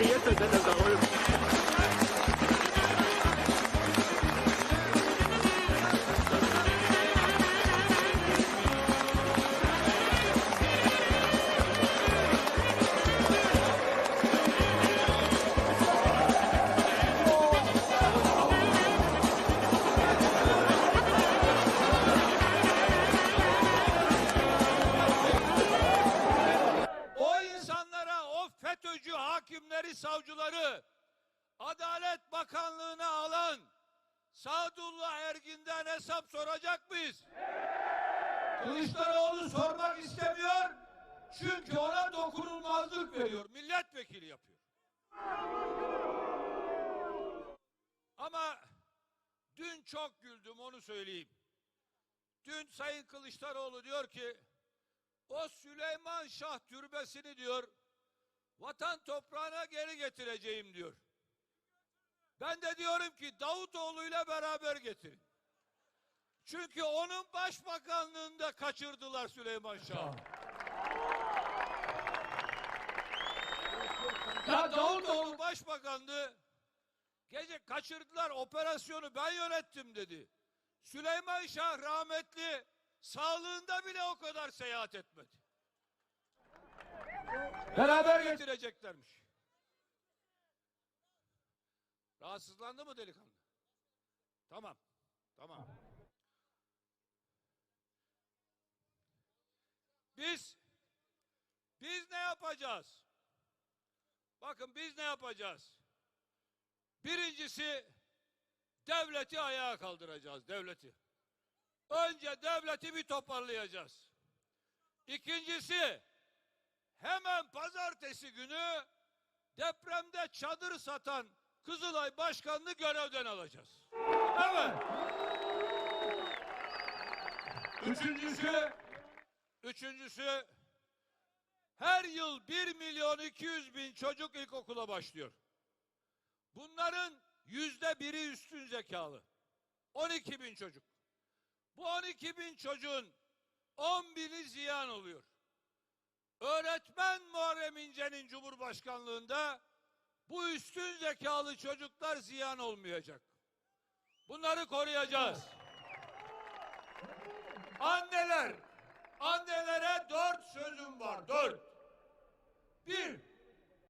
billetes de los. Hakimleri, savcıları Adalet Bakanlığı'na alan Sadullah Ergin'den hesap soracak mıyız? Kılıçdaroğlu sormak istemiyor. Çünkü ona dokunulmazlık veriyor. Milletvekili yapıyor. Ama dün çok güldüm onu söyleyeyim. Dün Sayın Kılıçdaroğlu diyor ki o Süleyman Şah türbesini diyor vatan toprağına geri getireceğim diyor. Ben de diyorum ki Davutoğlu ile beraber getirin. Çünkü onun başbakanlığında kaçırdılar Süleyman Şah. Ya Davutoğlu başbakandı. Gece kaçırdılar operasyonu ben yönettim dedi. Süleyman Şah rahmetli sağlığında bile o kadar seyahat etmedi. Beraber getireceklermiş. Rahatsızlandı mı delikanlı? Tamam. Tamam. Biz biz ne yapacağız? Bakın biz ne yapacağız? Birincisi devleti ayağa kaldıracağız devleti. Önce devleti bir toparlayacağız. İkincisi hemen pazartesi günü depremde çadır satan Kızılay Başkanı'nı görevden alacağız. Evet. Üçüncüsü Üçüncüsü her yıl 1 milyon 200 bin çocuk ilkokula başlıyor. Bunların yüzde biri üstün zekalı. 12 bin çocuk. Bu 12 bin çocuğun 10 bini ziyan oluyor. Öğretmen Muharrem İnce'nin Cumhurbaşkanlığında bu üstün zekalı çocuklar ziyan olmayacak. Bunları koruyacağız. Anneler, annelere dört sözüm var, dört. Bir,